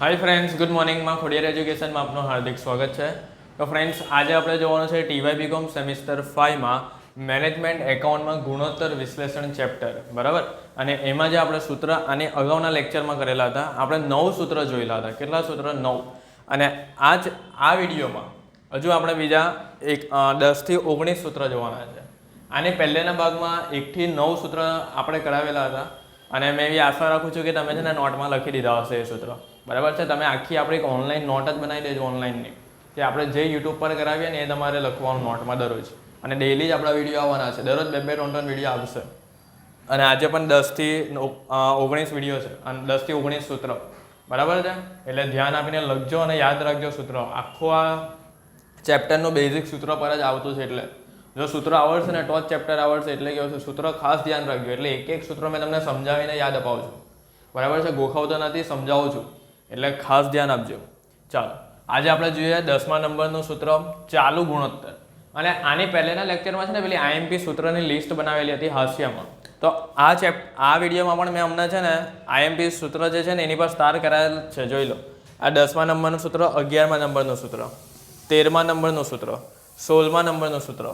હાય friends good મોર્નિંગમાં ખોડિયાર એજ્યુકેશનમાં આપનું હાર્દિક સ્વાગત છે. તો ફ્રેન્ડ્સ આજે આપણે જોવાનું છે ટીવાય બીકોમ સેમિસ્ટર ફાઇવમાં મેનેજમેન્ટ એકાઉન્ટમાં ગુણોત્તર વિશ્લેષણ ચેપ્ટર બરાબર? અને એમાં જે આપણે સૂત્ર આને અગાઉના લેક્ચરમાં કરેલા હતા, આપણે નવ સૂત્ર જોયેલા હતા. કેટલા સૂત્ર? નવ. અને આ જ આ વિડીયોમાં હજુ આપણે બીજા એક દસથી ઓગણીસ સૂત્ર જોવાના છે. આને પહેલેના ભાગમાં એકથી નવ સૂત્ર આપણે કરાવેલા હતા. અને મેં એવી આશા રાખું છું કે તમે છે ને નોટમાં લખી દીધા હશે એ સૂત્ર. બરાબર છે? તમે આખી આપણે એક ઓનલાઈન નોટ જ બનાવી દેજો ઓનલાઈનની કે આપણે જે યુટ્યુબ પર કરાવીએ ને એ તમારે લખવાનું નોટમાં દરરોજ. અને ડેઈલી જ આપણા વીડિયો આવવાના છે. દરરોજ બે બે, ત્રણ ત્રણ વીડિયો આવશે. અને આજે પણ દસથી ઓગણીસ વીડિયો છે. અને દસથી ઓગણીસ સૂત્ર. બરાબર છે? એટલે ધ્યાન આપીને લખજો અને યાદ રાખજો સૂત્ર. આખો આ ચેપ્ટરનું બેઝિક સૂત્ર પર જ આવતું છે એટલે. જો સૂત્ર આવડશે ને તો જ ચેપ્ટર આવડશે એટલે કેવું છે? સૂત્ર ખાસ ધ્યાન રાખજો. એટલે એક એક સૂત્ર મેં તમને સમજાવીને યાદ અપાવું છું. બરાબર છે? ગોખાવતો નથી, સમજાવું છું. એટલે ખાસ ધ્યાન આપજો. ચાલો, આજે આપણે જોઈએ દસમા નંબરનું સૂત્ર, ચાલુ ગુણોત્તર. અને આની પહેલાંના લેક્ચરમાં છે ને પેલી આઈએમપી સૂત્રની લિસ્ટ બનાવેલી હતી હાસ્યમાં. તો આ ચેપ આ વિડીયોમાં પણ મેં હમણાં છે ને આઈએમપી સૂત્ર જે છે ને એની પર સ્ટાર કરાયેલ છે, જોઈ લો. આ દસમા નંબરનું સૂત્ર, અગિયારમા નંબરનું સૂત્ર, તેરમા નંબરનું સૂત્ર, સોળમા નંબરનું સૂત્ર,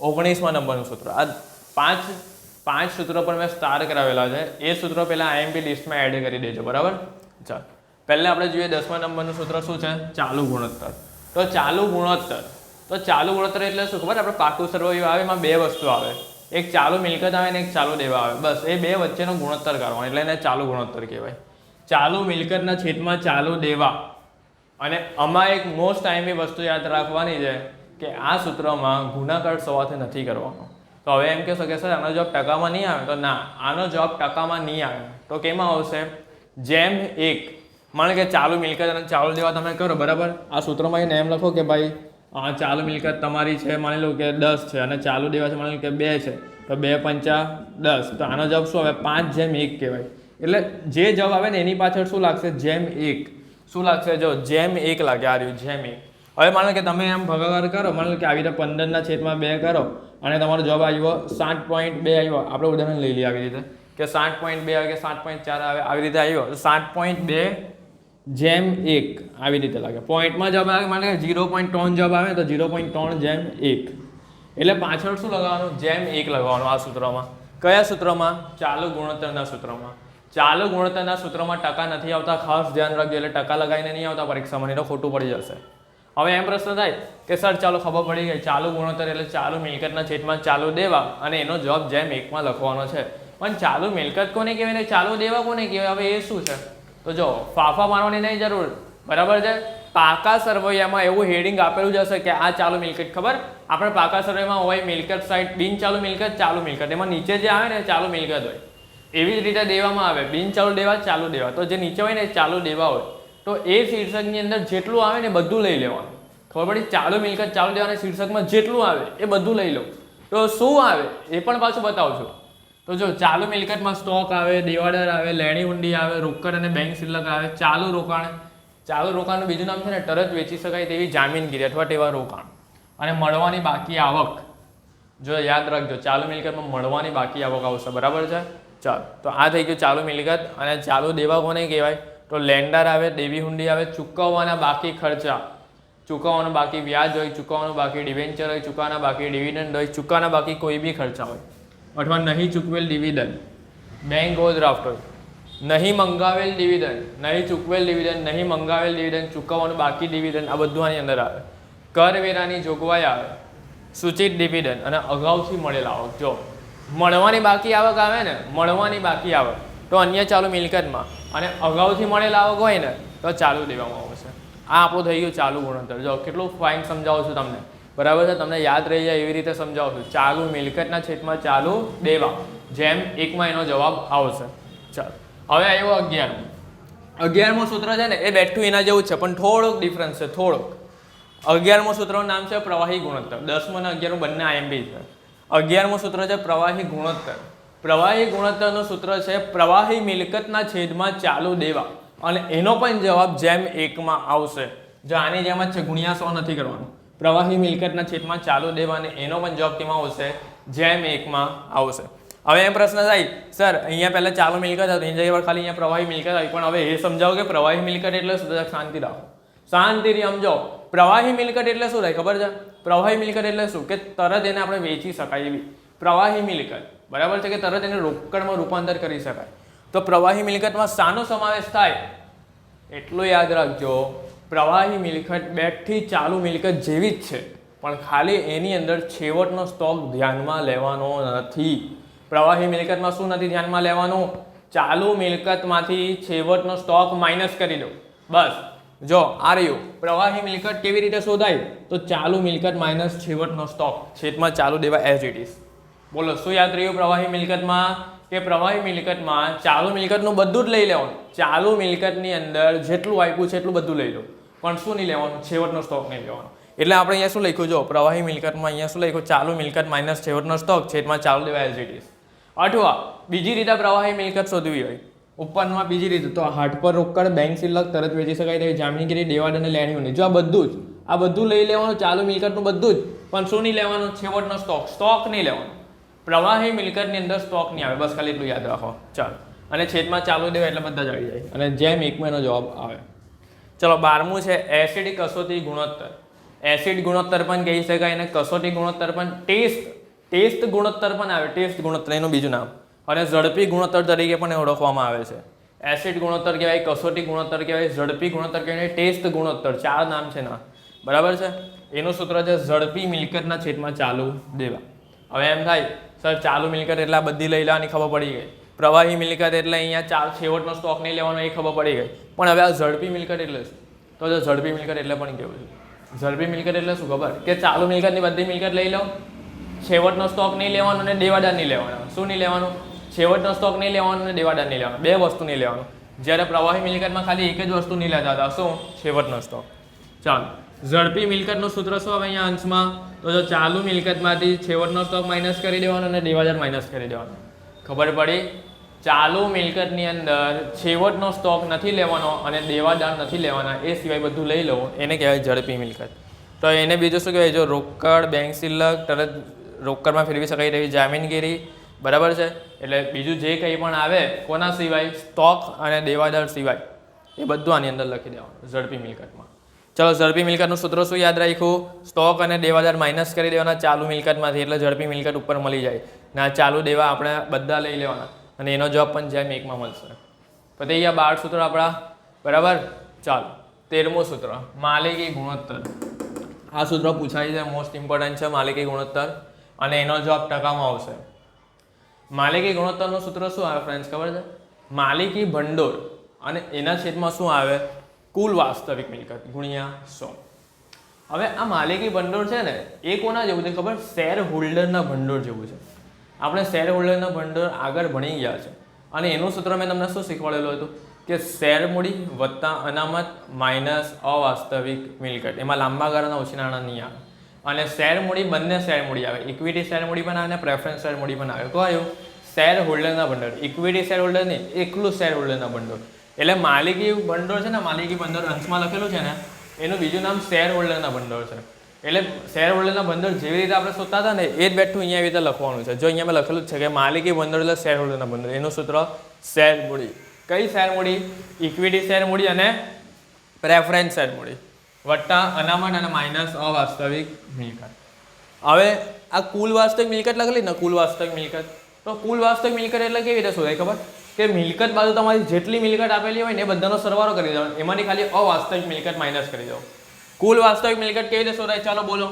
ઓગણીસમા નંબરનું સૂત્ર. આ પાંચ પાંચ સૂત્રો પર મેં સ્ટાર કરાવેલા છે. એ સૂત્રો પહેલાં આઈએમપી લિસ્ટમાં એડ કરી દેજો, બરાબર? ચાલ. પહેલાં આપણે જોઈએ દસમા નંબરનું સૂત્ર શું છે? ચાલુ ગુણોત્તર. તો ચાલુ ગુણોત્તર. તો ચાલુ ગુણોત્તર એટલે શું ખબર? આપણે પાકું સરવૈયું આવે એમાં બે વસ્તુ આવે. એક ચાલુ મિલકત આવે ને એક ચાલુ દેવા આવે. બસ એ બે વચ્ચેનો ગુણોત્તર કરવાનો એટલે એને ચાલુ ગુણોત્તર કહેવાય. ચાલુ મિલકતના છેદમાં ચાલુ દેવા. અને આમાં એક મોસ્ટ ટાઈમની વસ્તુ યાદ રાખવાની છે કે આ સૂત્રમાં ગુણાકાર સવાથી નથી કરવાનો. તો હવે એમ કહેશો કે સર આનો જવાબ ટકામાં નહીં આવે? તો ના આનો જવાબ ટકામાં નહીં આવે. તો કેમાં આવશે? જેમ એક માનો કે ચાલુ મિલકત અને ચાલુ દેવા તમે કરો, બરાબર? આ સૂત્રમાં એને એમ લખો કે ભાઈ ચાલુ મિલકત તમારી છે, માની લો કે દસ છે અને ચાલુ દેવા છે, માની લો કે બે છે. તો બે પંચા દસ. તો આનો જવાબ શું આવે? પાંચ જેમ એક કહેવાય. એટલે જે જવાબ આવે ને એની પાછળ શું લાગશે? જેમ એક. શું લાગશે? જો, જેમ એક લાગે, આ રહ્યું, જેમ એક. હવે માનો કે તમે એમ ભગાકાર કરો, માનો કે આવી રીતે પંદરના છેદમાં બે કરો અને તમારો જવાબ આવ્યો સાત પોઈન્ટ બે આવ્યો. આપણે ઉદાહરણ લઈ લઈએ આવી રીતે. કે સાત પોઈન્ટ બે આવે કે સાત પોઈન્ટ ચાર આવે, આવી રીતે આવ્યો. સાત પોઈન્ટ બે જેમ એક, આવી રીતે લાગે. પોઈન્ટમાં જવાબ આવે માટે ઝીરો પોઈન્ટ ત્રણ જવાબ આવે, તો ઝીરો પોઈન્ટ ત્રણ જેમ એક. એટલે પાછળ શું લગાવવાનું? જેમ એક લગાવવાનું આ સૂત્રમાં. કયા સૂત્રમાં? ચાલુ ગુણોત્તરના સૂત્રમાં. ચાલુ ગુણોત્તરના સૂત્રમાં ટકા નથી આવતા, ખાસ ધ્યાન રાખજો, એટલે ટકા લગાવીને નહીં આવતા, પરીક્ષામાં નહીં તો ખોટું પડી જશે. હવે એમ પ્રશ્ન થાય કે, સર, ચાલો ખબર પડી ગઈ, ચાલુ ગુણોત્તર એટલે ચાલુ મિલકતના છેદમાં ચાલુ દેવા અને એનો જવાબ જેમ એકમાં લખવાનો છે. પણ ચાલુ મિલકત કોને કહેવાય ને? ચાલુ દેવા કોને કહેવાય? હવે એ શું છે? તો જો, ફાફા મારવાની નહીં જરૂર. બરાબર છે? પાકા સરવૈયામાં એવું હેડિંગ આપેલું જ હશે કે આ ચાલુ મિલકત, ખબર? આપણે પાકા સરવૈયામાં હોય મિલકત સાઈડ બિન ચાલુ મિલકત ચાલુ મિલકત. એમાં નીચે જે આવે ને ચાલુ મિલકત હોય. એવી જ રીતે દેવામાં આવે. બિન ચાલુ દેવા ચાલુ દેવા. તો જે નીચે હોય ને ચાલુ દેવા હોય. તો એ શીર્ષકની અંદર જેટલું આવે ને બધું લઈ લેવાનું. ખબર પડી? ચાલુ મિલકત, ચાલુ દેવાના શીર્ષકમાં જેટલું આવે એ બધું લઈ લો. તો શું આવે? એ પણ પાછું બતાવું છું. તો જો ચાલુ મિલકતમાં સ્ટોક આવે દેવાડર આવે, લેણી ઊંડી આવે, રોકડ અને બેંક શિલ્લક આવે, ચાલુ રોકાણ. ચાલુ રોકાણનું બીજું નામ છે ને, તરત વેચી શકાય તેવી જામીનગીરી અથવા તેવા રોકાણ. અને મળવાની બાકી આવક. જો યાદ રાખજો, ચાલુ મિલકતમાં મળવાની બાકી આવક આવશે, બરાબર છે? ચાલ, તો આ થઈ ગયું ચાલુ મિલકત અને ચાલુ દેવા કોને કહેવાય? તો લેન્ડર આવે, દેવી હુંડી આવે, ચૂકવવાના બાકી ખર્ચા. ચૂકવવાનું બાકી વ્યાજ હોય, ચૂકવવાનું બાકી ડિવેન્ચર હોય, ચૂકવવાના બાકી ડિવિડન્ડ હોય, ચૂકવવાના બાકી કોઈ બી ખર્ચા હોય. અથવા નહીં ચૂકવેલ ડિવિડન્ડ બેંક ઓવરડ્રાફ્ટ હોય નહીં મંગાવેલ ડિવિડન્ડ નહીં ચૂકવેલ ડિવિડન્ડ નહીં મંગાવેલ ડિવિડન્ડ ચૂકવવાનું બાકી ડિવિડન્ડ આ બધું આની અંદર આવે. કરવેરાની જોગવાઈ આવે. સૂચિત ડિવિડન્ડ અને અગાઉથી મળેલ આવક. જો મળવાની બાકી આવક આવે ને, મળવાની બાકી આવક, તો અન્ય ચાલુ મિલકતમાં અને અગાઉથી મળેલ આવક હોય ને, તો ચાલુ દેવામાં આવશે. આ આપણું થઈ ગયું ચાલુ ગુણોત્તર. જો કેટલું ફાઇન સમજાવું છું તમને. બરાબર છે? તમને યાદ રહી જાય એવી રીતે સમજાવું છું. ચાલુ મિલકતના છેદમાં ચાલુ દેવા. જેમ એકમાં એનો જવાબ આવશે. ચાલો. હવે આવ્યો અગિયારમું. અગિયારમું સૂત્ર છે ને, એ બેઠું એના જેવું છે, પણ થોડોક ડિફરન્સ છે, થોડોક. અગિયારમું સૂત્રનું નામ છે પ્રવાહી ગુણોત્તર. દસમું અને અગિયારમું બંને આઈએમબી છે. અગિયારમું સૂત્ર છે પ્રવાહી ગુણોત્તર. પ્રવાહી ગુણોત્તરનું સૂત્ર છે પ્રવાહી મિલકતના છેદમાં ચાલુ દેવા. અને એનો પણ જવાબ જેમ એકમાં આવશે. જો આની જેમ જ છે, ગુણ્યા સો નથી કરવાનું. પ્રવાહી મિલકતના છેદમાં ચાલુ દેવા અને એનો પણ જવાબ કેમાં આવશે. જેમ એકમાં આવશે. હવે એમ પ્રશ્ન થાય, સર, અહીંયા પહેલાં ચાલુ મિલકત હતી, એની જગ્યાએ ખાલી અહીંયા પ્રવાહી મિલકત આવી. પણ હવે એ સમજાવો કે પ્રવાહી મિલકત એટલે શું? શાંતિ રાખો. શાંતિથી સમજો પ્રવાહી મિલકત એટલે શું? થાય, ખબર છે? પ્રવાહી મિલકત એટલે શું? કે તરત એને આપણે વેચી શકાય એવી. પ્રવાહી મિલકત. બરાબર છે કે તરત એને રોકડમાં રૂપાંતર કરી શકાય. તો પ્રવાહી મિલકતમાં શાનો સમાવેશ થાય? એટલું યાદ રાખજો. પ્રવાહી મિલકત બેટથી ચાલુ મિલકત જેવી જ છે. પણ ખાલી એની અંદર છેવટનો સ્ટોક ધ્યાનમાં લેવાનો નથી. પ્રવાહી મિલકતમાં શું નથી ધ્યાનમાં લેવાનું? ચાલુ મિલકતમાંથી છેવટનો સ્ટોક માઇનસ કરી દો. બસ. જો આ રહ્યું. પ્રવાહી મિલકત કેવી રીતે શોધાય? તો ચાલુ મિલકત માઇનસ છેવટનો સ્ટોક. છેદમાં ચાલુ દેવા એઝ ઇટ ઇઝ બોલો, શું યાદ રહ્યું પ્રવાહી મિલકતમાં? કે પ્રવાહી મિલકતમાં ચાલુ મિલકતનું બધું જ લઈ લેવાનું. ચાલુ મિલકતની અંદર જેટલું આપ્યું છે એટલું બધું લઈ લો. પણ શું નહીં લેવાનું? છેવટનો સ્ટોક નહીં લેવાનો. એટલે આપણે અહીંયા શું લખ્યું? જો, પ્રવાહી મિલકતમાં અહીંયા શું લખ્યું? ચાલુ મિલકત માઇનસ છેવટનો સ્ટોક છેદમાં ચાલુ એઝ ઇટ અથવા બીજી રીતે પ્રવાહી મિલકત શોધવી હોય. ઉપરમાં બીજી રીતે, તો હાટ પર રોકડ, બેંક સિલક તરત વેચી શકાય તેવી જામીનગીરી દેવાડ અને લેણીઓની જો આ બધું જ, આ બધું લઈ લેવાનું, ચાલુ મિલકતનું બધું જ, પણ શું નહીં લેવાનું? છેવટનો સ્ટોક સ્ટોક નહીં લેવાનો. પ્રવાહી મિલકતની અંદર સ્ટોક નહીં આવે. બસ ખાલી એટલું યાદ રાખો. ચાલો. અને છેદમાં ચાલુ દેવા એટલે બધા જ આવી જાય. અને જેમ એક મહિનો જવાબ આવે. ચલો, બારમું છે એસિડ કસોટી ગુણોત્તર. એસિડ ગુણોત્તર પણ કહી શકાય અને કસોટી ગુણોત્તર પણ ટેસ્ટ ટેસ્ટ ગુણોત્તર પણ આવે. ટેસ્ટ ગુણોત્તર, એનું બીજું નામ. અને ઝડપી ગુણોત્તર તરીકે પણ ઓળખવામાં આવે છે. એસિડ ગુણોત્તર કહેવાય, કસોટી ગુણોત્તર કહેવાય, ઝડપી ગુણોત્તર કહેવાય, ટેસ્ટ ગુણોત્તર. ચાર નામ છે ના બરાબર છે? એનું સૂત્ર છે ઝડપી મિલકતના છેદમાં ચાલુ દેવા. હવે એમ થાય સર ચાલુ મિલકત એટલે બધી લઈ લેવાની ખબર પડી ગઈ. પ્રવાહી મિલકત એટલે અહીંયા ચાર છેવટનો સ્ટોક નહીં લેવાનો એ ખબર પડી ગઈ. પણ હવે આ ઝડપી મિલકત એટલે શું? તો જો ઝડપી મિલકત એટલે પણ કેવું છે? ઝડપી મિલકત એટલે શું ખબર? કે ચાલુ મિલકતની બધી મિલકત લઈ લો, છેવટનો સ્ટોક નહીં લેવાનો અને દેવાદાર નહીં લેવાનો. શું નહીં લેવાનું? છેવટનો સ્ટોક નહીં લેવાનો અને દેવાદાર નહીં લેવાનો. બે વસ્તુ નહીં લેવાનું. જ્યારે પ્રવાહી મિલકતમાં ખાલી એક જ વસ્તુ નહીં લેતા હતા. શું? છેવટનો સ્ટોક ચાલો. ઝડપી મિલકતનું સૂત્ર શું આવે અહીંયા અંશમાં? તો જો ચાલુ મિલકતમાંથી છેવટનો સ્ટોક માઇનસ કરી દેવાનો અને દેવાદાર માઇનસ કરી દેવાનો. ખબર પડી? ચાલુ મિલકતની અંદર છેવટનો સ્ટોક નથી લેવાનો અને દેવાદાર નથી લેવાના, એ સિવાય બધું લઈ લો એને કહેવાય ઝડપી મિલકત. તો એને બીજું શું કહેવાય? જો રોકડ, બેંક સિલક તરત રોકડમાં ફેરવી શકાય તેવી જામીનગીરી. બરાબર છે? એટલે બીજું જે કંઈ પણ આવે, કોના સિવાય? સ્ટોક અને દેવાદાર સિવાય. એ બધું આની અંદર લખી દેવાનું, ઝડપી મિલકતમાં. ચલો, ઝડપી મિલકતનું સૂત્ર શું યાદ રાખ્યું? સ્ટોક અને દેવાદાર માઇનસ કરી દેવાના ચાલુ મિલકતમાંથી, એટલે ઝડપી મિલકત ઉપર મળી જાય. ના ચાલુ દેવા આપણે બધા લઈ લેવાના. અને એનો જવાબ પણ જેમ એકમાં મળશે. પછી અહીંયા બાર સૂત્ર આપણા. બરાબર? ચાલો, તેરમું સૂત્ર. માલિકી ગુણોત્તર. આ સૂત્ર પૂછાય છે મોસ્ટ ઇમ્પોર્ટન્ટ છે, માલિકી ગુણોત્તર. અને એનો જવાબ ટકામાં આવશે. માલિકી ગુણોત્તરનું સૂત્ર શું આવે ફ્રેન્ડ્સ ખબર છે? માલિકી ભંડોળ. અને એના છેદમાં શું આવે? કુલ વાસ્તવિક મિલકત, ગુણ્યા સો. હવે આ માલિકી ભંડોળ છે ને, એ કોના જેવું છે ખબર? શેર હોલ્ડરના ભંડોળ જેવું છે. આપણે શેર હોલ્ડરના ભંડોળ આગળ ભણી ગયા છે. અને એનું સૂત્ર મેં તમને શું શીખવાડેલું હતું? કે શેર મૂડી વત્તા અનામત માઇનસ અવાસ્તવિક મિલકત. એમાં લાંબા ગાળાના ઓછી નાણાં નહીં આવે. અને શેર મૂડી બંને શેર મૂડી આવે. ઇક્વિટી શેર મૂડી પણ આવે અને પ્રેફરન્સ શેર મૂડી પણ આવે કયું શેર હોલ્ડરના ભંડોળ. ઇક્વિટી શેર હોલ્ડર નહીં, એકલું શેર હોલ્ડરના ભંડોળ. એટલે માલિકી ભંડોળ છે ને, માલિકી ભંડોળ અંશમાં લખેલું છે ને, એનું બીજું નામ શેર હોલ્ડરના ભંડોળ છે. એટલે શેર હોલ્ડરના ભંડોળ જેવી રીતે આપણે શોધતા હતા ને, એ જ બેઠું અહીંયા એવી રીતે લખવાનું છે. જો અહીંયા મેં લખેલું છે કે માલિકી ભંડોળ એટલે શેર હોલ્ડરના ભંડોળ. એનું સૂત્ર શેર મૂડી કઈ શેર મૂડી ઇક્વિટી શેર મૂડી અને પ્રેફરન્સ શેર મૂડી વત્તા અનામત અને માઇનસ અવાસ્તવિક મિલકત. હવે આ કુલ વાસ્તવિક મિલકત લખેલી ને કુલ વાસ્તવિક મિલકત. તો કુલ વાસ્તવિક મિલકત એટલે કેવી રીતે શોધાય ખબર? કે મિલકત બાજુ તમારી જેટલી મિલકત આપેલી હોય ને એ બધાનો સરવાળો કરી દેવાનો. એમાંથી ખાલી અવાસ્તવિક મિલકત માઇનસ કરી દો કુલ વાસ્તવિક મિલકત કેવી રીતે શોધાય? ચાલો બોલો.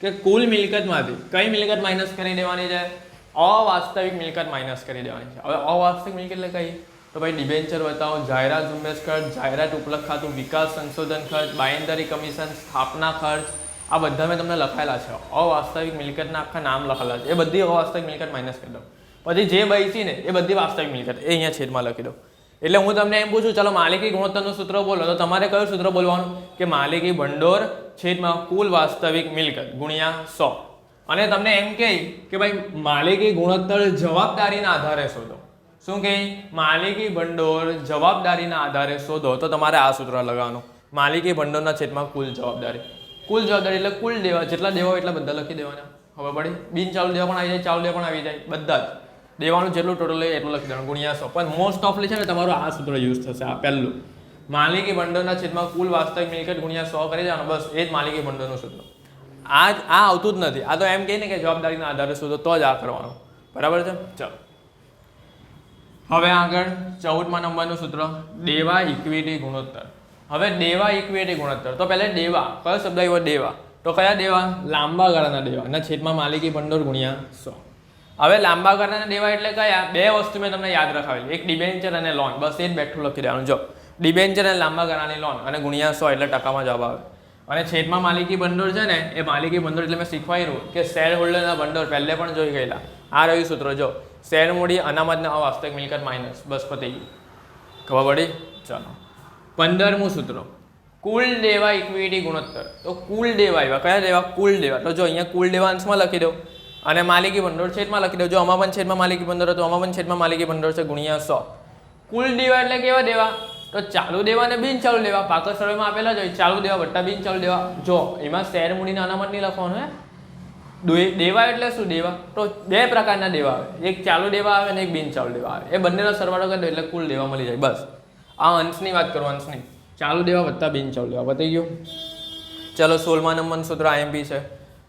કે કુલ મિલકતમાંથી કઈ મિલકત માઇનસ કરી દેવાની છે? અવાસ્તવિક મિલકત માઇનસ કરી દેવાની છે. હવે અવાસ્તવિક મિલકત એટલે કઈ? તો ભાઈ ડિબેન્ચર બતાવો, જાહેરાત ઝુંબેશ ખર્ચ, જાહેરાત ઉપલબ્ધ ખાતું, વિકાસ સંશોધન ખર્ચ, બાયંદરી કમિશન સ્થાપના ખર્ચ, આ બધા મેં તમને લખાયેલા છે. અવાસ્તવિક મિલકતના આખા નામ લખેલા છે. એ બધી અવાસ્તવિક મિલકત માઇનસ કરી દો. પછી જે બચી ને, એ બધી વાસ્તવિક મિલકત એ અહીંયા છેદમાં લખી દો એટલે હું તમને એમ પૂછું, ચાલો માલિકી ગુણોત્તરનું સૂત્ર બોલો. તો તમારે કયું સૂત્ર બોલવાનું? કે માલિકી ભંડોર છેદમાં કુલ વાસ્તવિક મિલકત, ગુણ્યા સો. અને તમને એમ કહે કે ભાઈ, માલિકી ગુણોત્તર જવાબદારીના આધારે શોધો. શું કહે? માલિકી ભંડોળ જવાબદારીના આધારે શોધો. તો તમારે આ સૂત્ર લગાવવાનું. માલિકી ભંડોળના છેદમાં કુલ જવાબદારી. કુલ જવાબદારી એટલે કુલ દેવા. જેટલા દેવા એટલા બધા લખી દેવાના. ખબર પડી? બિન ચાલુ દેવા પણ આવી જાય, ચાલુ દેવા પણ આવી જાય. બધા જ. દેવાનું જેટલું ટોટલ એટલું લખી દેવાનું. ગુણ્યા સો. પણ મોસ્ટ ઓફલી છે ને તમારું આ સૂત્ર યુઝ થશે, આ પહેલું. માલિકી ભંડોળના છેદમાં કુલ વાસ્તવિક મિલકત ગુણ્યા સો કરી દેવાનું. બસ, એ જ માલિકી ભંડોળનું સૂત્ર. આ આ આવતું જ નથી. આ તો એમ કહે ને કે જવાબદારીના આધારે શોધો, તો જ આ કરવાનું. બરાબર છે? ચાલો. હવે આગળ ચૌદમાં નંબરનું સૂત્ર. દેવા ઇક્વિટી ગુણોત્તર. હવે દેવા ઇક્વિટી ગુણોત્તર. તો પહેલાં દેવા. કયો શબ્દ આવ્યો? દેવા. તો કયા દેવા? લાંબા ગાળાના દેવા. એના છેદમાં માલિકી ભંડોળ ગુણ્યા સો. હવે લાંબા ગાળાના દેવા એટલે કયા? બે વસ્તુ મેં તમને યાદ રખાવેલી. એક ડિબેન્ચર અને લોન. બસ એ જ બેઠું લખી દેવાનું જો, ડિબેન્ચર અને લાંબા ગાળાની લોન અને ગુણ્યા સો એટલે ટકામાં જવાબ આવે. અને છેદમાં માલિકી ભંડોળ છે ને, એ માલિકી ભંડોળ એટલે મેં શીખવાયું કે શેર હોલ્ડરના ભંડોળ પહેલે પણ જોઈ ગયેલા. આ રહ્યું સૂત્ર. જો, શેર મૂડી અનામતના અવાસ્તવિક મિલકત માઇનસ. બસ પતી ગયું. ખબર પડી? ચાલો. પંદરમું સૂત્ર. કુલ દેવા ઇક્વિટી ગુણોત્તર. તો કુલ દેવા આવ્યા. કયા દેવા? કુલ દેવા. તો જો, અહીંયા કુલ દેવા લખી દો અને માલિકી ભંડોળ છેદમાં લખી દો જો આમાં પણ છેદમાં માલિકી ભંડોળ તો આમાં પણ છેદમાં માલિકી ભંડોળ છે ગુણ્યા સો. કુલ દેવા એટલે કેવા દેવા? તો ચાલુ દેવા અને બિન ચાલુ દેવા. પાકર સર્વેમાં આપેલા જ હોય. ચાલુ દેવા વટ્ટા બિન ચાલુ દેવા. જો, એમાં શેર મૂડીના અનામત નહીં લખવાનું હે? દેવા એટલે શું દેવા? તો બે પ્રકારના દેવા આવે. એક ચાલુ દેવા આવે અને એક બિન ચાલુ દેવા આવે. એ બંનેનો સરવાળો કરી દો એટલે કુલ દેવા મળી જાય. બસ. આ અંશની વાત કરો, અંશની. ચાલુ દેવા વત્તા બિન ચાલુ દેવા. પતી ગયું? ચલો, સોળમા નંબરનું સૂત્ર આઈએમપી છે.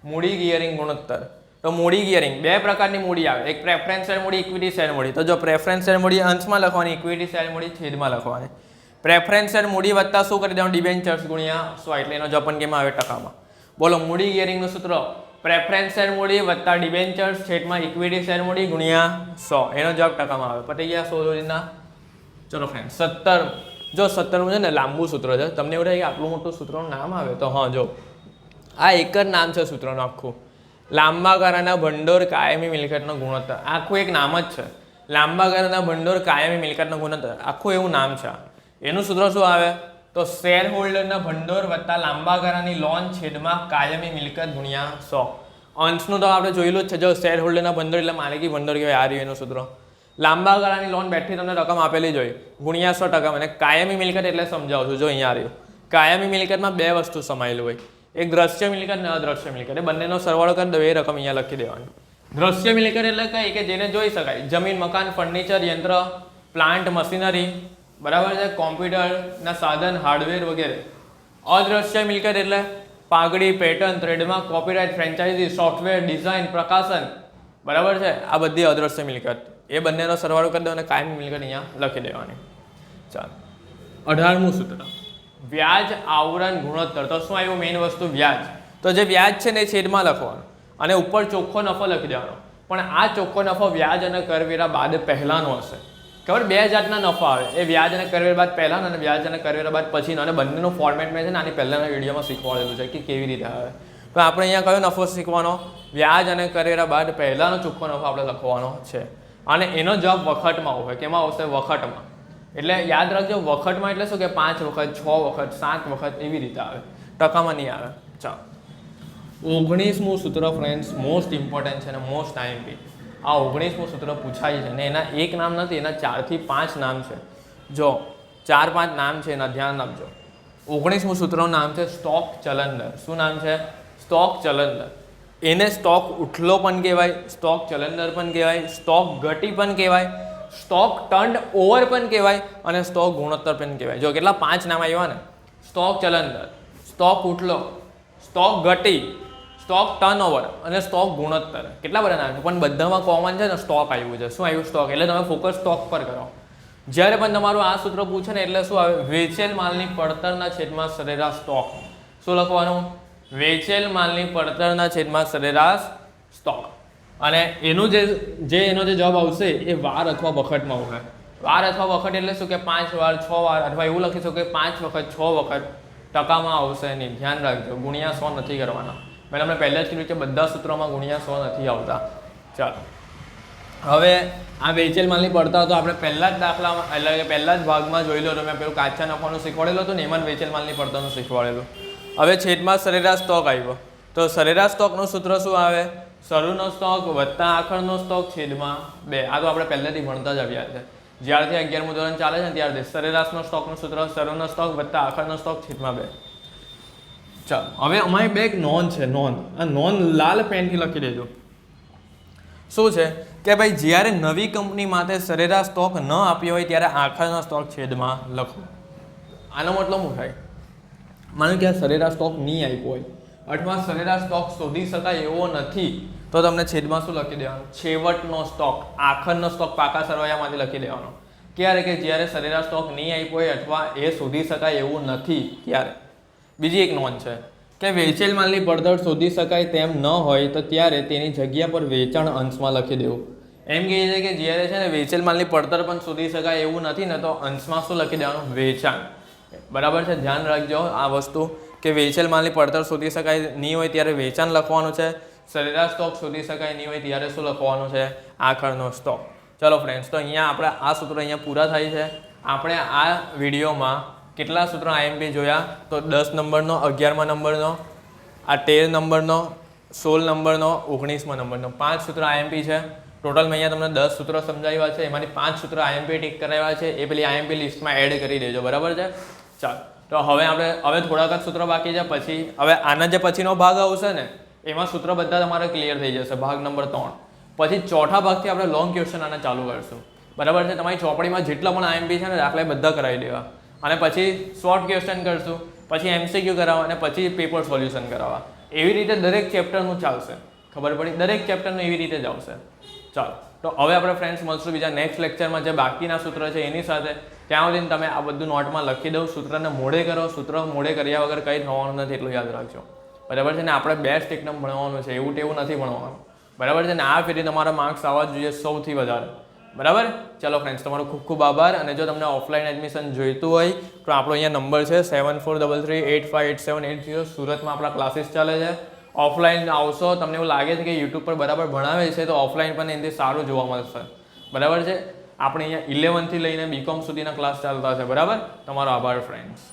મૂડી ગિયરિંગ ગુણોત્તર. તો મૂડી ગિયરિંગ, બે પ્રકારની મૂડી આવે. એક પ્રેફરન્સ શેર મૂડી ઇક્વિટી શેર મૂડી. તો જો પ્રેફરન્સ શેર મૂડી અંશમાં લખવાની ઇક્વિટી શેર મૂડી છેદમાં લખવાની. પ્રેફરન્સ શેર મૂડી વત્તા શું કરી દેવાનું? ડિબેન્ચર્સ ગુણ્યા સો એટલે એનો જપન કેમ આવે? ટકામાં. બોલો, મૂડી ગિયરિંગનું સૂત્ર. પ્રેફરન્સ શેર મૂડી વત્તા ડિબેન્ચર્સ છેદમાં ઇક્વિટી શેર મૂડી ગુણ્યા સો. એનો જવાબ ટકામાં આવે. પતી ગયા સો જોડીના ચલો ફ્રેન્ડ સત્તર. જો સત્તરનું છે ને, લાંબુ સૂત્ર છે. તમને એવું થાય કે આટલું મોટું સૂત્રનું નામ આવે તો, હા, જો. આ એક જ નામ છે સૂત્રનું આખું. લાંબા ગાળાના ભંડોળ કાયમી મિલકતનો ગુણોત્તર. આખું એક નામ જ છે. લાંબા ગાળાના ભંડોળ કાયમી મિલકતનો ગુણોત્તર. આખું એવું નામ છે. એનું સૂત્ર શું આવે? તો શેર હોલ્ડરના ભંડોળ વત્તા લાંબા ગાળાની લોન છેદમાં કાયમી મિલકત ગુણ્યા સો. અંશનું તો આપણે જોયેલું જ છે. જો શેર હોલ્ડરના ભંડોળ એટલે માલિકી ભંડોળ કહેવાય. આ રહ્યું એનું સૂત્ર. લાંબા ગાળાની લોન બેઠી તમને રકમ આપેલી જ હોય. ગુણ્યા સો ટકા. મને કાયમી મિલકત એટલે સમજાવું છું. જો અહીંયા રહ્યું. કાયમી મિલકતમાં બે વસ્તુ સમાયેલું હોય. એક દ્રશ્ય મિલકત ને અદ્રશ્ય મિલકત એ બંનેનો સરવાળો કરી દો એ રકમ અહીંયા લખી દેવાની. દ્રશ્ય મિલકત એટલે કઈ કે જેને જોઈ શકાય. જમીન, મકાન ફર્નિચર યંત્ર પ્લાન્ટ મશીનરી બરાબર છે? કોમ્પ્યુટરના સાધન હાર્ડવેર વગેરે. અદ્રશ્ય મિલકત એટલે પાઘડી pattern trademark copyright franchisee software design પ્રકાશન. બરાબર છે? આ બધી અદ્રશ્ય મિલકત એ બંનેનો સરવાળો કરી દો અને કાયમી મિલકત અહીંયા લખી દેવાની. ચાલો. અઢારમું સૂત્ર. વ્યાજ, આવરણ, ગુણોત્તર. તો શું આવ્યું મેઇન વસ્તુ? વ્યાજ. તો જે વ્યાજ છે ને છેદમાં લખવાનો. અને ઉપર ચોખ્ખો નફો લખી દેવાનો. પણ આ ચોખ્ખો નફો વ્યાજ અને કરવેરા બાદ પહેલાંનો હશે. ખબર? બે જાતના નફો આવે. એ વ્યાજ અને કરવેરા બાદ પહેલાંનો અને વ્યાજ અને કરવેરા બાદ પછીનો. અને બંનેનું ફોર્મેટ મેં છે ને આની પહેલાંના વિડીયોમાં શીખવાડેલું છે કે કેવી રીતે આવે. તો આપણે અહીંયા કયો નફો શીખવાનો? વ્યાજ અને કરવેરા બાદ પહેલાંનો ચોખ્ખો નફો આપણે લખવાનો છે. અને એનો જવાબ વખતમાં હોય કેમાં આવશે? વખતમાં. એટલે યાદ રાખજો, વખતમાં એટલે શું કે પાંચ વખત, છ વખત, સાત વખત એવી રીતે આવે. ટકામાં નહીં આવે. ચાલો. ઓગણીસમું સૂત્ર ફ્રેન્ડ્સ મોસ્ટ ઇમ્પોર્ટન્ટ છે અને મોસ્ટ આઈએમપી આ ઓગણીસમું સૂત્ર પૂછાય છે અને એના એક નામ નથી, એના ચારથી પાંચ નામ છે. જો, ચાર પાંચ નામ છે, એના ધ્યાન આપજો ઓગણીસમું સૂત્રનું નામ છે સ્ટોક ચલંદર. શું નામ છે? સ્ટોક ચલંદર. એને સ્ટોક ઉઠલો પણ કહેવાય સ્ટોક ચલંદર પણ કહેવાય સ્ટોક ઘટી પણ કહેવાય સ્ટોક ટર્ન ઓવર પણ કહેવાય અને સ્ટોક ગુણોત્તર પણ કહેવાય. જો કેટલા? પાંચ નામ આવ્યા ને. સ્ટોક ચલંદર સ્ટોક ઉઠલો સ્ટોક ઘટી સ્ટોક ટર્નઓવર અને સ્ટોક ગુણોત્તર. કેટલા બધા નામ? પણ બધામાં કોમન છે ને, સ્ટોક આવ્યું છે. શું આવ્યું? સ્ટોક. એટલે તમે ફોકસ સ્ટોક પર કરો. જ્યારે પણ તમારું આ સૂત્ર પૂછે ને, એટલે શું આવે? વેચેલ માલની પડતરના છેદમાં સરેરાશ સ્ટોક. શું લખવાનું? વેચેલ માલની પડતરના છેદમાં સરેરાશ સ્ટોક. અને એનું જે જે એનો જે જવાબ આવશે એ વાર અથવા વખતમાં આવશે વાર અથવા વખત એટલે શું કે પાંચ વાર, છ વાર, અથવા એવું લખીશું કે પાંચ વખત, છ વખત ટકામાં આવશે નહીં. ધ્યાન રાખજો. ગુણ્યા સો નથી કરવાના. મેં તમને પહેલાં જ કીધું કે બધા સૂત્રોમાં ગુણ્યા સો નથી આવતા. ચાલો. હવે આ વેચેલ માલની પડતા તો આપણે પહેલા જ દાખલામાં એટલે કે પહેલાં જ ભાગમાં જોઈ લો. તો મેં પેલું કાચા નફાનું શીખવાડેલું હતું ને એમાં વેચેલ માલની પડતાનું શીખવાડેલું. હવે છેદમાં સરેરાશ સ્ટોક આવ્યો. તો સરેરાશ સ્ટોકનું સૂત્ર શું આવે? શરૂનો સ્ટોક વત્તા આખરનો સ્ટોક છેદમાં બે. આ તો આપણે પહેલેથી ભણતા જ આવ્યા છે. જ્યારથી અગિયારમું ધોરણ ચાલે છે ત્યારથી સરેરાશનો સ્ટોકનું સૂત્ર શરૂનો સ્ટોક વત્તા આખરનો સ્ટોક છેદમાં બે. ચાલો, હવે અમારી બે એક નોન છે નોન આ નોન લાલ પેનથી લખી દેજો. શું છે? કે ભાઈ, જ્યારે નવી કંપની માટે સરેરાશ સ્ટોક ન આપ્યો હોય ત્યારે આખરનો સ્ટોક છેદમાં લખો. આનો મતલબ શું થાય? માનો કે આ સરેરાશ સ્ટોક નહીં આપ્યો હોય. અથવા સરેરાશ સ્ટોક શોધી શકાય એવો નથી. તો તમને છેદમાં શું લખી દેવાનું? છેવટનો સ્ટોક આખરનો સ્ટોક પાકા સરવાયામાંથી લખી દેવાનો. ક્યારે કે જ્યારે સરેરાશ સ્ટોક નહીં આપ્યો હોય અથવા એ શોધી શકાય એવું નથી ત્યારે બીજી એક નોંધ છે કે વેચેલ માલની પડતર શોધી શકાય તેમ ન હોય તો ત્યારે તેની જગ્યા પર વેચાણ અંશમાં લખી દેવું. એમ કહે છે કે જ્યારે છે ને વેચેલ માલની પડતર પણ શોધી શકાય એવું નથી ને તો અંશમાં શું લખી દેવાનું? વેચાણ. બરાબર છે? ધ્યાન રાખજો આ વસ્તુ કે વેચેલ માલની પડતર શોધી શકાય નહીં હોય ત્યારે વેચાણ લખવાનું છે. સરેરાશ સ્ટોક શોધી શકાય નહીં હોય ત્યારે શું લખવાનું છે? આખરનો સ્ટોક ચલો ફ્રેન્ડ્સ તો અહીંયા આપણે આ સૂત્ર અહીંયા પૂરા થાય છે. આપણે આ વિડીયોમાં કેટલા સૂત્રો આઈએમપી જોયા? તો દસ નંબરનો, અગિયારમા નંબરનો, આ તેર નંબરનો, સોળ નંબરનો, ઓગણીસમાં નંબરનો. પાંચ સૂત્ર આઈએમપી છે. ટોટલ મેં અહીંયા તમને દસ સૂત્રો સમજાવ્યા છે. એમાંથી પાંચ સૂત્ર આઈએમપી ટીક કરાવ્યા છે. એ પેલી આઈએમપી લિસ્ટમાં એડ કરી દેજો. બરાબર છે? ચાલો. તો હવે આપણે, હવે થોડાક જ સૂત્રો બાકી છે. પછી, હવે આના જે પછીનો ભાગ આવશે ને એમાં સૂત્ર બધા તમારે ક્લિયર થઈ જશે, ભાગ નંબર ત્રણ. પછી ચોથા ભાગથી આપણે લોંગ ક્વેશ્ચન આને ચાલુ કરશું. બરાબર છે? તમારી ચોપડીમાં જેટલા પણ આઈએમપી છે ને, દાખલા બધા કરાવી દેવા. અને પછી શોર્ટ ક્વેશ્ચન કરશું, પછી એમસીક્યુ કરાવવા અને પછી પેપર સોલ્યુશન કરાવવા. એવી રીતે દરેક ચેપ્ટરનું ચાલશે. ખબર પડી? દરેક ચેપ્ટરનું એવી રીતે જ આવશે. ચાલો. તો હવે આપણે ફ્રેન્ડ્સ મળશું બીજા નેક્સ્ટ લેક્ચરમાં જે બાકીના સૂત્ર છે એની સાથે. ત્યાં સુધીને તમે આ બધું નોટમાં લખી દઉં સૂત્રને મોડે કરો. સૂત્ર મોડે કર્યા વગર કંઈ થવાનું નથી, એટલું યાદ રાખજો. બરાબર છે ને? આપણે બેસ્ટ એકદમ ભણવાનું છે, એવું તેવું નથી ભણવાનું. બરાબર છે ને? આ ફેરી તમારા માર્ક્સ આવવા જોઈએ સૌથી વધારે. બરાબર? ચલો ફ્રેન્ડ્સ તમારો ખૂબ ખૂબ આભાર. અને જો તમને ઓફલાઈન એડમિશન જોઈતું હોય, તો આપણો અહીંયા નંબર છે seven four double three eight five eight seven eight zero સુરતમાં આપણા ક્લાસીસ ચાલે છે. ઓફલાઈન આવશો, તમને એવું લાગે છે કે યુટ્યુબ પર બરાબર ભણાવે છે, તો ઓફલાઈન પણ એનાથી સારું જોવા મળશે. બરાબર છે? આપણે અહીંયા ઇલેવનથી લઈને બીકોમ સુધીના ક્લાસ ચાલતા છે. બરાબર? તમારો આભાર ફ્રેન્ડ્સ